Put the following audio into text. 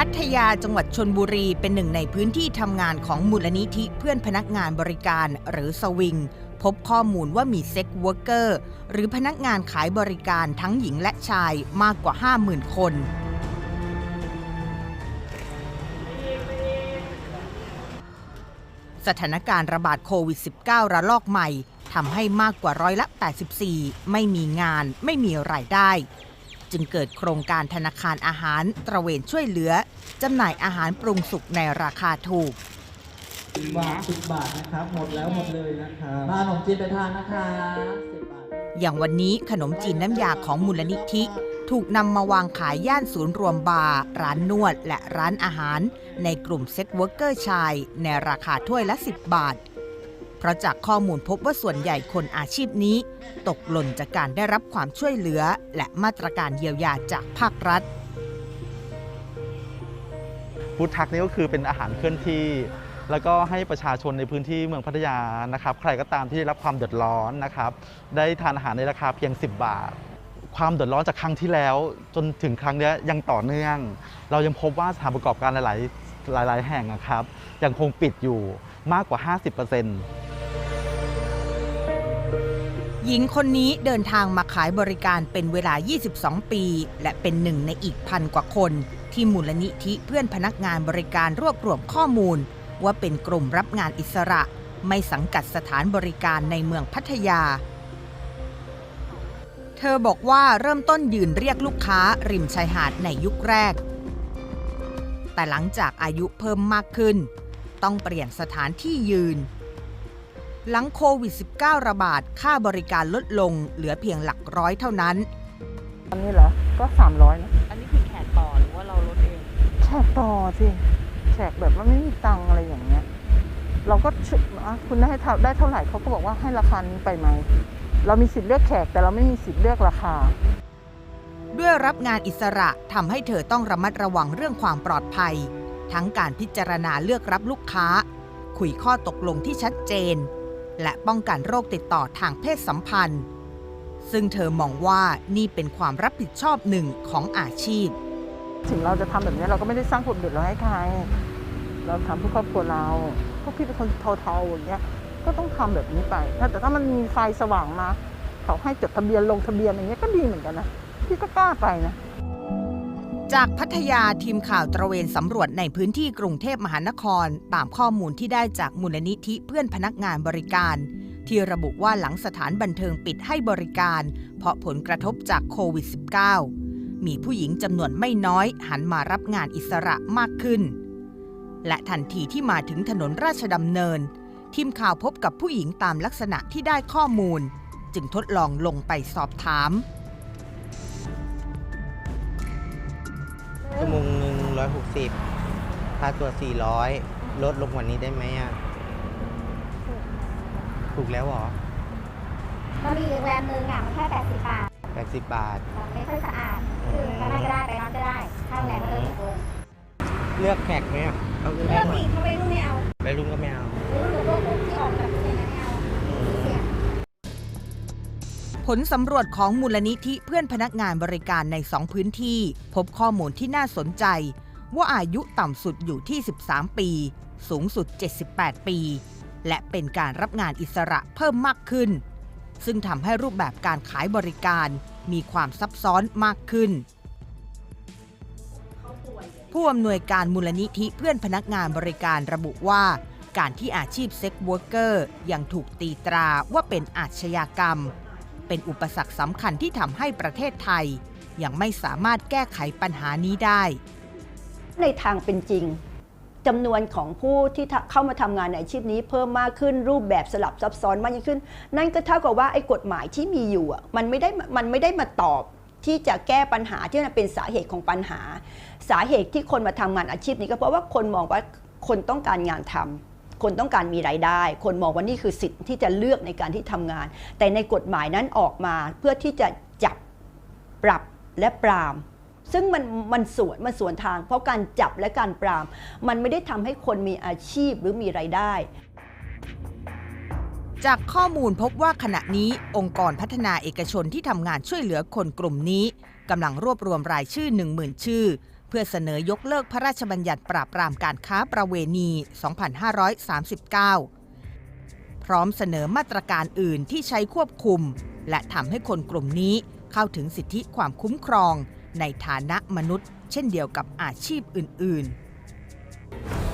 พัทยาจังหวัดชนบุรีเป็นหนึ่งในพื้นที่ทำงานของมูลนิธิเพื่อนพนักงานบริการหรือสวิง พบข้อมูลว่ามีเซ็กเวิร์กเกอร์หรือพนักงานขายบริการทั้งหญิงและชายมากกว่า 50,000 คน สถานการณ์ระบาดโควิด -19 ระลอกใหม่ทำให้มากกว่าร้อยละ 84 ไม่มีงานไม่มีรายได้ จึงเกิดโครงการธนาคารอาหารตระเวนช่วยเหลือจำหน่ายอาหารปรุงสุกในราคาถูกบาทสิบบาทนะครับ หมดแล้วหมดเลยนะครับมาขนมจีนไปทานนะคะสิบบาท อย่างวันนี้ขนมจีนน้ำยาของมูลนิธิ ถูกนำมาวางขายย่านศูนย์รวมบาร์ร้านนวด และร้านอาหาร ในกลุ่มเซ็ตเวิร์กเกอร์ชาย ในราคาถ้วยละ 10 บาทเพ ราะจากข้อมูลพบว่าส่วนใหญ่คนอาชีพนี้ ตกหล่นจากการได้รับความช่วยเหลือ และมาตรการเยียวยาจากภาครัฐฟู้ดทักนี่ก็คือเป็นอาหารเคลื่อนที่ แล้วก็ให้ประชาชนในพื้นที่เมืองพัทยานะครับ ใครก็ตามที่ได้รับความเดือดร้อนนะครับ ได้ทานอาหารในราคาเพียง 10 บาท ความเดือดร้อนจากครั้งที่แล้ว จนถึงครั้งนี้ยยังต่อเนื่อง เรายังพบว่าสถานประกอบการหลาย ๆ หลาย ๆ แห่งนะครับ ยังคงปิดอยู่มากกว่า 50% หญิงคนนี้เดินทางมาขายบริการเป็นเวลา 22 ปี และเป็นหนึ่งในอีกพันกว่าคน ที่มูลนิธิเพื่อนพนักงานบริการรวบรวมข้อมูล ว่าเป็นกลุ่มรับงานอิสระ ไม่สังกัดสถานบริการในเมืองพัทยา เธอบอกว่าเริ่มต้นยืนเรียกลูกค้าริมชายหาดในยุคแรก แต่หลังจากอายุเพิ่มมากขึ้น ต้องเปลี่ยนสถานที่ยืน หลังโควิด -19 ระบาด ค่าบริการลดลงเหลือเพียงหลักร้อยเท่านั้น อันนี้เหรอ ก็สามร้อยนะอันนี้คือแขกต่อหรือว่าเราลดเอง แขกต่อสิแขกแบบว่าไม่มีตังค์อะไรอย่างเงี้ย เราก็ชอะคุณได้เท่าได้เท่าไหร่เขาก็บอกว่าให้ราคานี้ไปไหม เรามีสิทธิ์เลือกแขกแต่เราไม่มีสิทธิ์เลือกราคา ด้วยรับงานอิสระทำให้เธอต้องระมัดระวังเรื่องความปลอดภัย ทั้งการพิจารณาเลือกรับลูกค้า คุยข้อตกลงที่ชัดเจน และป้องกันโรคติดต่อทางเพศสัมพันธ์ ซึ่งเธอมองว่านี่เป็นความรับผิดชอบหนึ่งของอาชีพ ถึงเราจะทำแบบนี้เราก็ไม่ได้สร้างผลเดือดร้อนให้ใคร เราทำเพื่อครอบครัวเราพวกพี่เป็นคนเทาๆอย่างเงี้ย ก็ต้องทำแบบนี้ไป แต่ถ้ามันมีไฟสว่างมาเขาให้จดทะเบียนลงทะเบียนอย่างเงี้ยก็ดีเหมือนกันนะ พี่ก็กล้าไปนะ จากพัทยาทีมข่าวตระเวนสำรวจในพื้นที่กรุงเทพมหานคร ตามข้อมูลที่ได้จากมูลนิธิเพื่อนพนักงานบริการ ที่ระบุว่าหลังสถานบันเทิงปิดให้บริการ เพราะผลกระทบจากโควิด -19 มีผู้หญิงจำนวนไม่น้อยหันมารับงานอิสระมากขึ้น และทันทีที่มาถึงถนนราชดำเนิน ทีมข่าวพบกับผู้หญิงตามลักษณะที่ได้ข้อมูล จึงทดลองลงไปสอบถาม ชั่วโมงหนึ่งร้อยหกสิบค่าตัวสี่ร้อยลดลงกว่านี้ได้ไหมอะ ถูกแล้วเหรอมันมีอีกแบรนด์หนึ่งอะมันแค่ 80 บาทแปดสิบบาท มันไม่ค่อยสะอาด คือไปนั่นก็ได้ไปนั่นก็ได้ถ้าแหล่งก็เลยถูกเลือกแขกไหมอะเอาเลือกเลือกหน่อยสิทำไมรุ่นไม่เอาไปรุ่นก็ไม่เอาหรือหนูพวกที่ออกแบบนี้ ผลสำรวจของมูลนิธิเพื่อนพนักงานบริการในสองพื้นที่ พบข้อมูลที่น่าสนใจ ว่าอายุต่ำสุดอยู่ที่ 13 ปี สูงสุด 78 ปี และเป็นการรับงานอิสระเพิ่มมากขึ้น ซึ่งทำให้รูปแบบการขายบริการมีความซับซ้อนมากขึ้น ผู้อำนวยการมูลนิธิเพื่อนพนักงานบริการระบุว่า การที่อาชีพเซ็กเวิร์กเกอร์ยังถูกตีตราว่าเป็นอาชญากรรม เป็นอุปสรรคสำคัญที่ทำให้ประเทศไทย ยังไม่สามารถแก้ไขปัญหานี้ได้ ในทางเป็นจริงจำนวนของผู้ที่เข้ามาทำงานในอาชีพนี้เพิ่มมากขึ้นรูปแบบสลับซับซ้อนมากยิ่งขึ้น นั่นก็เท่ากับว่าไอ้กฎหมายที่มีอยู่มันไม่ได้มันไม่ได้มาตอบที่จะแก้ปัญหาที่มันเป็นสาเหตุของปัญหา สาเหตุที่คนมาทำงานอาชีพนี้ก็เพราะว่าคนมองว่าคนต้องการงานทำ คนต้องการมีรายได้ คนมองว่านี่คือสิทธิ์ที่จะเลือกในการที่ทำงาน แต่ในกฎหมายนั้นออกมาเพื่อที่จะจับปรับและปราม ซึ่งมันมันสวนมันสวนทาง เพราะการจับและการปราม มันไม่ได้ทำให้คนมีอาชีพหรือมีรายได้ จากข้อมูลพบว่าขณะนี้องค์กรพัฒนาเอกชนที่ทำงานช่วยเหลือคนกลุ่มนี้กำลังรวบรวมรายชื่อ 10,000 ชื่อ เพื่อเสนอยกเลิกพระราชบัญญัติปราบปรามการค้าประเวณี 2539 พร้อมเสนอมาตรการอื่นที่ใช้ควบคุม และทำให้คนกลุ่มนี้เข้าถึงสิทธิความคุ้มครอง ในฐานะมนุษย์ เช่นเดียวกับอาชีพอื่น ๆ